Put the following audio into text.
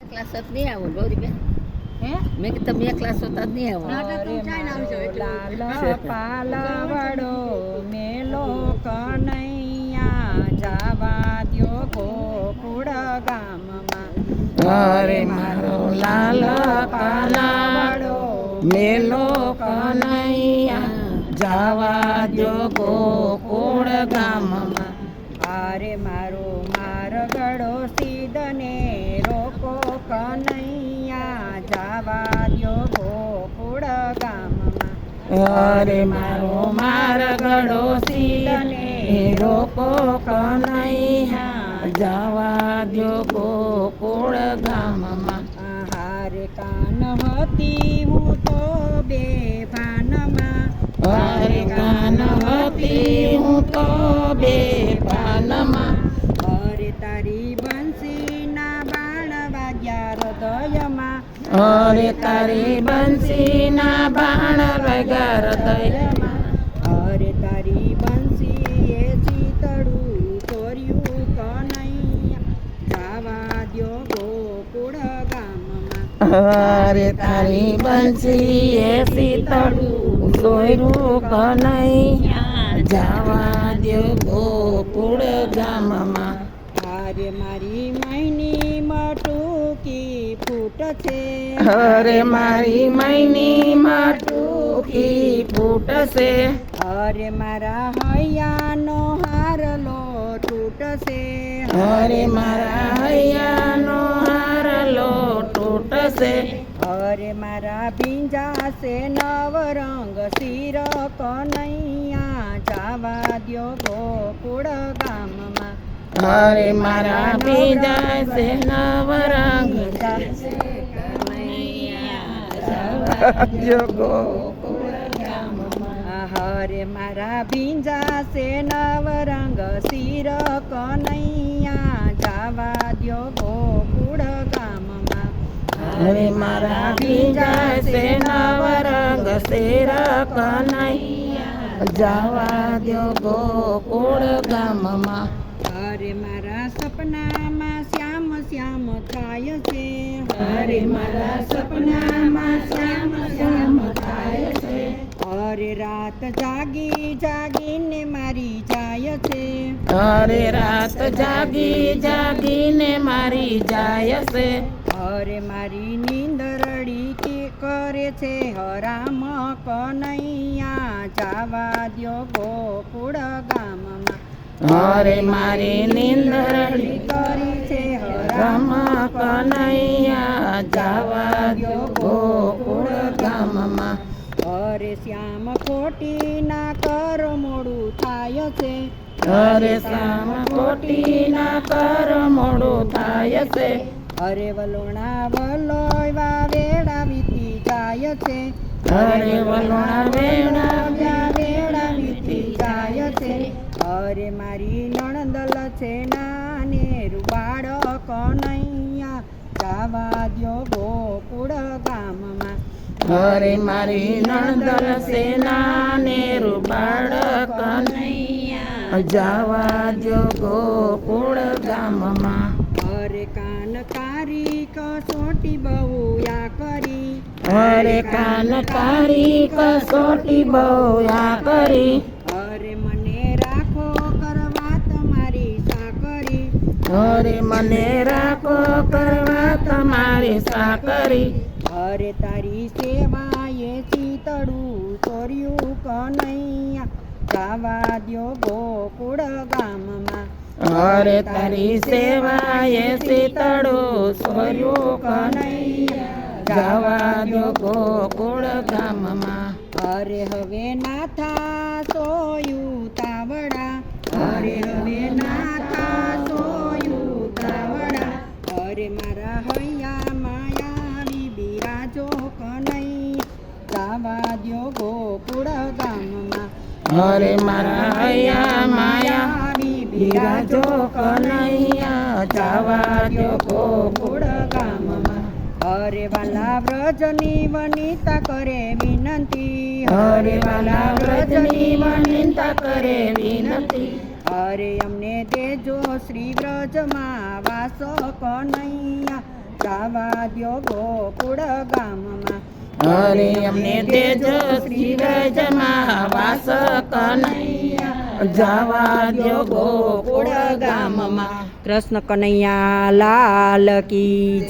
Class જ નહીં આવો ગૌરીબેન. હે? મેં કે તમે ક્લાસ હોતા જ નહીં આવો. લાલ પાલવડો મેલો કનૈયા જાવા દ્યો ગોકુળ ગામમાં. અરે મારો લાલ પાલાવડો મેલો કનૈયા જાવા દો ગોકુળ ગામમાં. અરે મારો અરે મારો મારગડો સીધને રોકો કનૈયા. જવા દો ગોકુળ ગામમાં. હારે કાન હતી હું તો બે ભાનમાં. કાન હતી હું તો બે પાનમાં અરે તારી બંસીના બાણ વાગ્યા હૃદયમાં અરે તારી બંસીના બાણ વગર હૃદયમાં અરે તારી બંસી એ ચીતડું ચોર્યું કનૈયા જાવા દ્યો ગોકુળ ગામમાં અરે તારી બંસી એ શીતળું સોયરું કનૈયા જાવા દો ગોકુળ ગામમાં અરે મારી ફૂટ છે અરે મારી મૈની માટુકી ફૂટશે અરે મારા હૈયાનો હારલો તૂટશે. અરે મારા હૈયાનો હારલો તૂટશે. અરે મારા ભીંજાશે નવરંગ શિર કનૈયા જાવા દ્યો ગોકુળ ગામમાં. અરે મારા છે નવરંગ જો ગોકુળ હરે મારા ભીંજાશે નવરંગ શિર કનૈયા, જાવા દ્યો ગોકુળ ગામમાં. હરે મારા ભીંજા સે નવરંગ શેર કનૈયા, જવા ગો ગોકુળ ગામમાં. હરે મારા સપનામાં શ્યામ શ્યામ થાય છે. અરે મારા સપનામાં શ્યામ શ્યામ થાય છે અરે રાત જાગી જાગીને મારી જાય છે અરે રાત જાગી જાગીને મારી જાય છે અરે મારી નીંદરડી કે કરે છે હરામ કનૈયા જાવા દ્યો ગોકુળ ગામમાં અરે મારી નિંદરડી કરી રમ કનૈયા જવા દો ગોકુળ ગામમાં. અરે શ્યામ ખોટી ના કર મોડું થાય છે. અરે સામ કોટીના કર મોડું થાય છે. અરે વલોણા વલોયવા વેડા વીતી જાય છે. અરે વલોણા વેડા વેડા વીતી જાય છે અરે મારી નણંદલ છે રૂબાળ કનૈયા જાવા દ્યો ગોકુળ ગામમાં. હરે મારી નણદલ સેનાને રૂબાળ કનૈયા જવા દો ગોકુળ ગામમાં. અરે કાન કારી કસોટી બહુયા કરી. અરે કાન કારી કસોટી બહુયા કરી. અરે મને રાખો કરવા તમારી સાકરી. હરે તારી સેવાએ ચીતડું ચોર્યું કનૈયા. ગાવા દ્યો ગોકુળ ગામમાં. હરે તારી સેવાએ શીતળું સોર્યું કનૈયા. ગાવા દો ગોકુળ ગામમાં. અરે હવે નાથા સોયું તાવડા. અરે હવે નાથા અરે મારા માયા બિરાજો કનૈયા જાવા દો ગોકુળ ગામમાં. અરે વાલા વ્રજની વનિતા કરે વિનંતી. અરે વાલા વ્રજની વનિતા કરે વિનંતી. અરે અમને દેજો શ્રી વ્રજમાં વાસો કનૈયા જાવા દ્યો ગોકુળ ગામમાં. અરે અમને વાસ કનૈયા. જવા દ્યો ગામમાં. કૃષ્ણ કનૈયા લાલ કી